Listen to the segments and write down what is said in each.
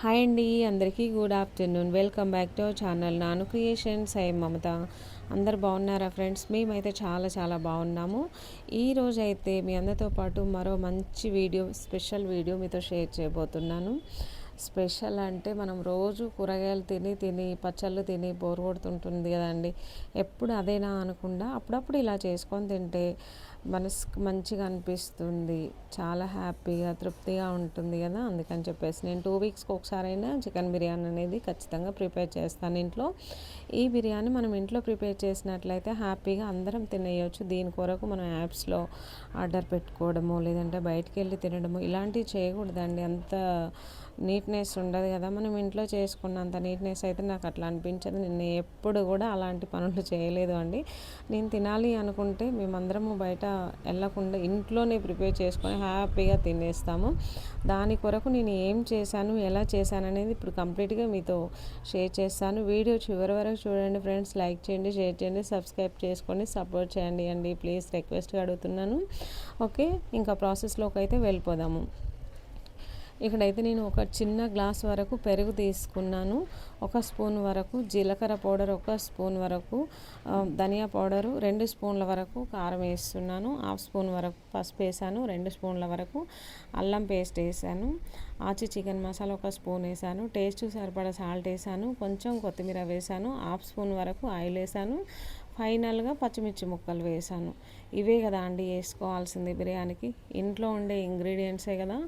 Hi అండి అందరికీ good afternoon welcome back to our channel Nanu creations I Mamata అందరు బాగున్నారా ఫ్రెండ్స్ మేమైతే చాలా చాలా బాగున్నాము. ఈరోజు అయితే మీ అందరితో పాటు మరో మంచి వీడియో స్పెషల్ వీడియో మీతో షేర్ చేయబోతున్నాను. స్పెషల్ అంటే మనం రోజు కూరగాయలు తిని తిని పచ్చళ్ళు తిని బోర్ కొడుతుంటుంది కదండి. ఎప్పుడు అదేనా అనకుండా అప్పుడప్పుడు ఇలా చేసుకొని తింటే మనసుకు మంచిగా అనిపిస్తుంది. చాలా హ్యాపీగా తృప్తిగా ఉంటుంది కదా? అందుకని చెప్పేసి నేను టూ వీక్స్కి ఒకసారైనా చికెన్ బిర్యానీ అనేది ఖచ్చితంగా ప్రిపేర్ చేస్తాను ఇంట్లో. ఈ బిర్యానీ మనం ఇంట్లో ప్రిపేర్ చేసినట్లయితే హ్యాపీగా అందరం తినేయచ్చు. దీని కొరకు మనం యాప్స్లో ఆర్డర్ పెట్టుకోవడము లేదంటే బయటకు వెళ్ళి తినడము ఇలాంటివి చేయకూడదండి. అంత నీట్నెస్ ఉండదు కదా? మనం ఇంట్లో చేసుకున్నంత నీట్నెస్ అయితే నాకు అట్లా అనిపించదు. నేను ఎప్పుడు కూడా అలాంటి పనులు చేయలేదు అండి. నేను తినాలి అనుకుంటే మేమందరము బయట వెళ్ళకుండా ఇంట్లోనే ప్రిపేర్ చేసుకొని హ్యాపీగా తినేస్తాము. దాని కొరకు నేను ఏం చేశాను ఎలా చేశాను అనేది ఇప్పుడు కంప్లీట్గా మీతో షేర్ చేస్తాను. వీడియో చివరి వరకు చూడండి ఫ్రెండ్స్. లైక్ చేయండి షేర్ చేయండి సబ్స్క్రైబ్ చేసుకోండి సపోర్ట్ చేయండి అండి. ప్లీజ్ రిక్వెస్ట్గా అడుగుతున్నాను. ఓకే ఇంకా ప్రాసెస్లోకి అయితే వెళ్ళిపోదాము. ఇక్కడైతే నేను ఒక చిన్న గ్లాస్ వరకు పెరుగు తీసుకున్నాను. ఒక స్పూన్ వరకు జీలకర్ర పౌడర్ ఒక స్పూన్ వరకు ధనియా పౌడరు రెండు స్పూన్ల వరకు కారం వేస్తున్నాను. హాఫ్ స్పూన్ వరకు పసుపు వేసాను రెండు స్పూన్ల వరకు అల్లం పేస్ట్ వేసాను. ఆచి చికెన్ మసాలా ఒక స్పూన్ వేసాను. టేస్ట్ సరిపడా సాల్ట్ వేసాను. కొంచెం కొత్తిమీర వేసాను. హాఫ్ స్పూన్ వరకు ఆయిల్ వేసాను. ఫైనల్గా పచ్చిమిర్చి ముక్కలు వేసాను. ఇవే కదా అండి వేసుకోవాల్సింది బిర్యానీకి. ఇంట్లో ఉండే ఇంగ్రీడియంట్సే కదా.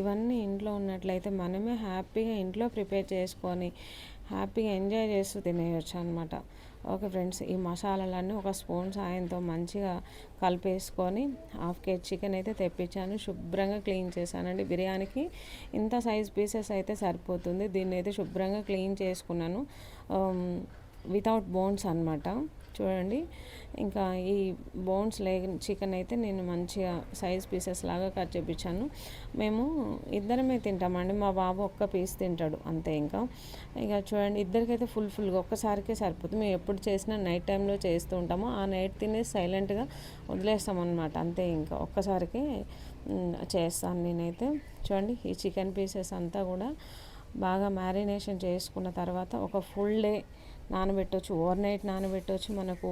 ఇవన్నీ ఇంట్లో ఉన్నట్లయితే మనమే హ్యాపీగా ఇంట్లో ప్రిపేర్ చేసుకొని హ్యాపీగా ఎంజాయ్ చేస్తూ తినేయచ్చు అనమాట ఓకే ఫ్రెండ్స్ ఈ మసాలాలన్నీ ఒక స్పూన్ సాయంతో మంచిగా కలిపేసుకొని హాఫ్ కేజీ చికెన్ అయితే తెప్పించాను. శుభ్రంగా క్లీన్ చేశానండి బిర్యానీకి. ఇంత సైజ్ పీసెస్ అయితే సరిపోతుంది. దీన్ని అయితే శుభ్రంగా క్లీన్ చేసుకున్నాను. వితౌట్ బోన్స్ అనమాట చూడండి. ఇంకా ఈ బోన్స్ లే చికెన్ అయితే నేను మంచిగా సైజ్ పీసెస్ లాగా కట్ చేపించాను మేము ఇద్దరమే తింటామండి మా బాబు ఒక్క పీస్ తింటాడు అంతే ఇంకా. ఇక చూడండి ఇద్దరికైతే ఫుల్ ఫుల్గా ఒక్కసారికే సరిపోతుంది మేము ఎప్పుడు చేసినా నైట్ టైంలో చేస్తూ ఉంటాము. ఆ నైట్ తినే సైలెంట్గా వదిలేస్తాం అనమాట అంతే ఇంకా. ఒక్కసారికి చేస్తాను నేనైతే. చూడండి ఈ చికెన్ పీసెస్ అంతా కూడా బాగా మ్యారినేషన్ చేసుకున్న తర్వాత ఒక ఫుల్ డే నానబెట్టవచ్చు ఓవర్ నైట్ నానబెట్టవచ్చు మనకు.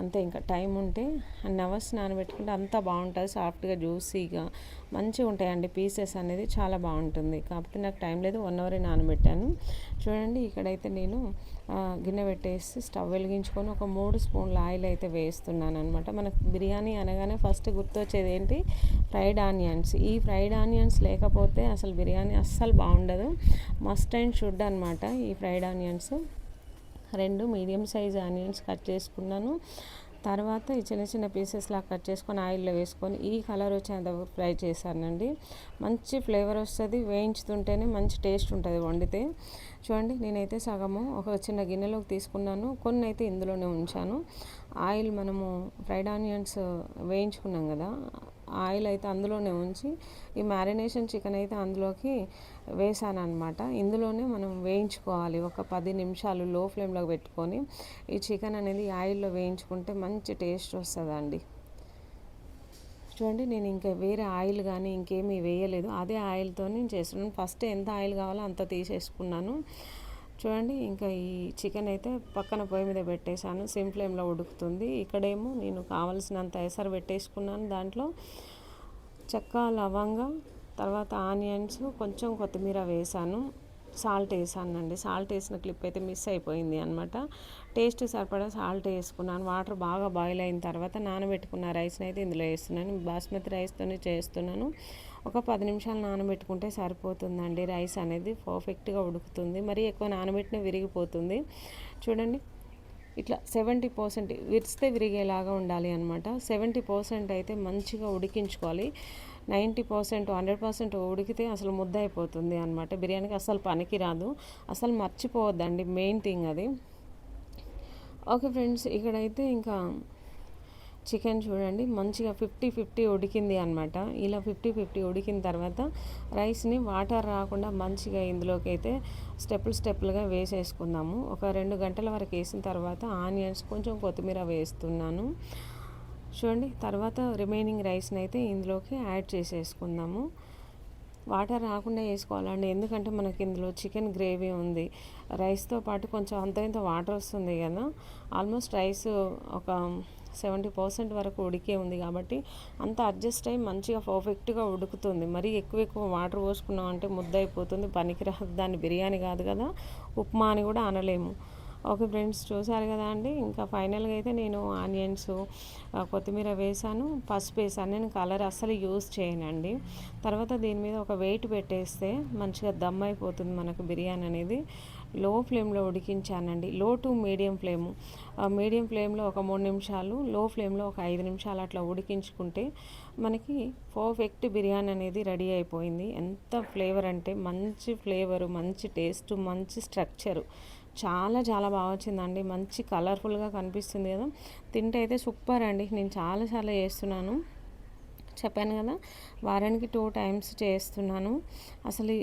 అంతే ఇంకా టైం ఉంటే అన్ని అవర్స్ నానబెట్టుకుంటే అంతా బాగుంటుంది సాఫ్ట్గా జ్యూసీగా మంచిగా ఉంటాయండి పీసెస్ అనేది చాలా బాగుంటుంది. కాకపోతే నాకు టైం లేదు వన్ అవరే నానబెట్టాను. చూడండి ఇక్కడైతే నేను గిన్నె పెట్టేసి స్టవ్ వెలిగించుకొని ఒక మూడు స్పూన్ల ఆయిల్ అయితే వేస్తున్నాను అనమాట మనకు బిర్యానీ అనగానే ఫస్ట్ గుర్తొచ్చేది ఏంటి? Fried onions. ఈ ఫ్రైడ్ ఆనియన్స్ లేకపోతే అసలు బిర్యానీ అస్సలు బాగుండదు. మస్ట్ అండ్ షుడ్ అనమాట ఈ ఫ్రైడ్ ఆనియన్స్. రెండు మీడియం సైజ్ ఆనియన్స్ కట్ చేసుకున్నాను. తర్వాత ఈ చిన్న చిన్న పీసెస్లా కట్ చేసుకొని ఆయిల్లో వేసుకొని ఈ కలర్ వచ్చేంత ఫ్రై చేశానండి. మంచి ఫ్లేవర్ వస్తుంది వేయించుతుంటేనే మంచి టేస్ట్ ఉంటుంది వండితే. చూడండి నేనైతే సగము ఒక చిన్న గిన్నెలోకి తీసుకున్నాను. కొన్ని అయితే ఇందులోనే ఉంచాను. ఆయిల్ మనము ఫ్రైడ్ ఆనియన్స్ వేయించుకున్నాం కదా ఆయిల్ అయితే అందులోనే ఉంచి ఈ మ్యారినేషన్ చికెన్ అయితే అందులోకి వేసాను అనమాట ఇందులోనే మనం వేయించుకోవాలి. ఒక పది నిమిషాలు లో ఫ్లేమ్లో పెట్టుకొని ఈ చికెన్ అనేది ఆయిల్లో వేయించుకుంటే మంచి టేస్ట్ వస్తుందండి. చూడండి నేను ఇంకా వేరే ఆయిల్ కానీ ఇంకేమీ వేయలేదు. అదే ఆయిల్తో నేను చేస్తున్నాను. ఫస్ట్ ఎంత ఆయిల్ కావాలో అంత తీసేసుకున్నాను. చూడండి ఇంకా ఈ చికెన్ అయితే పక్కన పొయ్యి మీద పెట్టేశాను. సిమ్ ఫ్లేమ్లో ఉడుకుతుంది. ఇక్కడేమో నేను కావలసినంత ఎసరు పెట్టేసుకున్నాను. దాంట్లో చెక్క లవంగా తర్వాత ఆనియన్స్ కొంచెం కొత్తిమీర వేసాను సాల్ట్ వేసానండి సాల్ట్ వేసిన క్లిప్ అయితే మిస్ అయిపోయింది అనమాట టేస్ట్ సరిపడా సాల్ట్ వేసుకున్నాను. వాటర్ బాగా బాయిల్ అయిన తర్వాత నానబెట్టుకున్న రైస్ని అయితే ఇందులో వేస్తున్నాను. బాస్మతి రైస్తోనే చేస్తున్నాను. ఒక పది నిమిషాలు నానబెట్టుకుంటే సరిపోతుందండి. రైస్ అనేది పర్ఫెక్ట్గా ఉడుకుతుంది. మరి ఎక్కువ నానబెట్టిన విరిగిపోతుంది. చూడండి. ఇట్లా సెవెంటీ పర్సెంట్ విరిస్తే విరిగేలాగా ఉండాలి అనమాట సెవెంటీ పర్సెంట్ అయితే మంచిగా ఉడికించుకోవాలి. నైంటీ పర్సెంట్ హండ్రెడ్ పర్సెంట్ ఉడికితే అసలు ముద్ద అయిపోతుంది అనమాట బిర్యానీకి అసలు పనికి రాదు. అసలు మర్చిపోవద్దండి మెయిన్ థింగ్ అది. ఓకే ఫ్రెండ్స్ ఇక్కడైతే ఇంకా చికెన్ చూడండి మంచిగా ఫిఫ్టీ ఫిఫ్టీ ఉడికింది అనమాట ఇలా ఫిఫ్టీ ఫిఫ్టీ ఉడికిన తర్వాత రైస్ని వాటర్ రాకుండా మంచిగా ఇందులోకి అయితే స్టెప్పులు స్టెప్పులుగా వేసేసుకుందాము. ఒక రెండు గంటల వరకు వేసిన తర్వాత ఆనియన్స్ కొంచెం కొత్తిమీర వేస్తున్నాను. చూడండి తర్వాత రిమైనింగ్ రైస్ని అయితే ఇందులోకి యాడ్ చేసేసుకుందాము. వాటర్ రాకుండా వేసుకోవాలండి. ఎందుకంటే మనకి ఇందులో చికెన్ గ్రేవీ ఉంది. రైస్తో పాటు కొంచెం అంత ఇంత వాటర్ వస్తుంది కదా. ఆల్మోస్ట్ రైస్ ఒక సెవెంటీ పర్సెంట్ వరకు ఉడికే ఉంది కాబట్టి అంత అడ్జస్ట్ అయ్యి మంచిగా పర్ఫెక్ట్గా ఉడుకుతుంది. మరీ ఎక్కువ ఎక్కువ వాటర్ పోసుకున్నాం అంటే ముద్ద అయిపోతుంది పనికిరాదు. దాన్ని బిర్యానీ కాదు కదా. ఉప్మా అని కూడా అనలేము. ఓకే ఫ్రెండ్స్ చూసారు కదా అండి. ఇంకా ఫైనల్గా అయితే నేను ఆనియన్స్ కొత్తిమీర వేసాను పసుపు వేసాను. నేను కలర్ అస్సలు యూజ్ చేయనండి. తర్వాత దీని మీద ఒక వెయిట్ పెట్టేస్తే మంచిగా దమ్ అయిపోతుంది మనకు బిర్యానీ అనేది. లో ఫ్లేమ్లో ఉడికించానండి. లో టు మీడియం ఫ్లేమ్ మీడియం ఫ్లేమ్లో ఒక మూడు నిమిషాలు లో ఫ్లేమ్లో ఒక ఐదు నిమిషాలు అట్లా ఉడికించుకుంటే మనకి పర్ఫెక్ట్ బిర్యానీ అనేది రెడీ అయిపోయింది. ఎంత ఫ్లేవర్ అంటే మంచి ఫ్లేవరు మంచి టేస్ట్ మంచి స్ట్రక్చరు. చాలా చాలా బాగా వచ్చిందండి. మంచి కలర్ఫుల్గా కనిపిస్తుంది కదా. తింటే అయితే సూపర్ అండి. నేను చాలా చాలా చేస్తున్నాను. చెప్పాను కదా వారానికి టూ టైమ్స్ చేస్తున్నాను. అసలు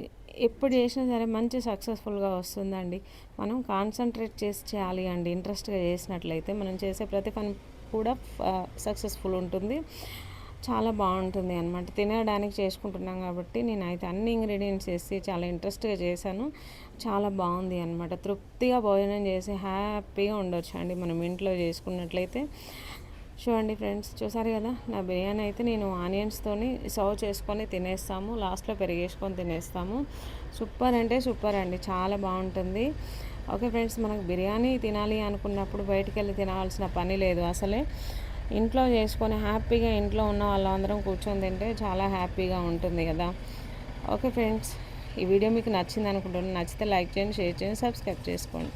ఎప్పుడు చేసినా సరే మంచి సక్సెస్ఫుల్గా వస్తుందండి. మనం కాన్సన్ట్రేట్ చేసి చేయాలి అండి. ఇంట్రెస్ట్గా చేసినట్లయితే మనం చేసే ప్రతి పని కూడా సక్సెస్ఫుల్ ఉంటుంది. చాలా బాగుంటుంది అనమాట తినడానికి చేసుకుంటున్నాం కాబట్టి నేనైతే అన్ని ఇంగ్రీడియంట్స్ వేసి చాలా ఇంట్రెస్ట్గా చేశాను. చాలా బాగుంది అనమాట తృప్తిగా భోజనం చేసి హ్యాపీగా ఉండొచ్చు అండి మనం ఇంట్లో చేసుకున్నట్లయితే. చూడండి ఫ్రెండ్స్ చూసారు కదా? నా బిర్యానీ అయితే నేను ఆనియన్స్తోని సర్వ్ చేసుకొని తినేస్తాము. లాస్ట్లో పెరిగేసుకొని తినేస్తాము. సూపర్ అంటే సూపర్ అండి. చాలా బాగుంటుంది. ఓకే ఫ్రెండ్స్ మనకు బిర్యానీ తినాలి అనుకున్నప్పుడు బయటికి వెళ్ళి తినాల్సిన పని లేదు అసలే. ఇంట్లో చేసుకొని హ్యాపీగా ఇంట్లో ఉన్న వాళ్ళందరం కూర్చొని తింటే చాలా హ్యాపీగా ఉంటుంది కదా. ఓకే ఫ్రెండ్స్ ఈ వీడియో మీకు నచ్చింది అనుకుంటున్నాను. నచ్చితే లైక్ చేయండి షేర్ చేయండి సబ్స్క్రైబ్ చేసుకోండి.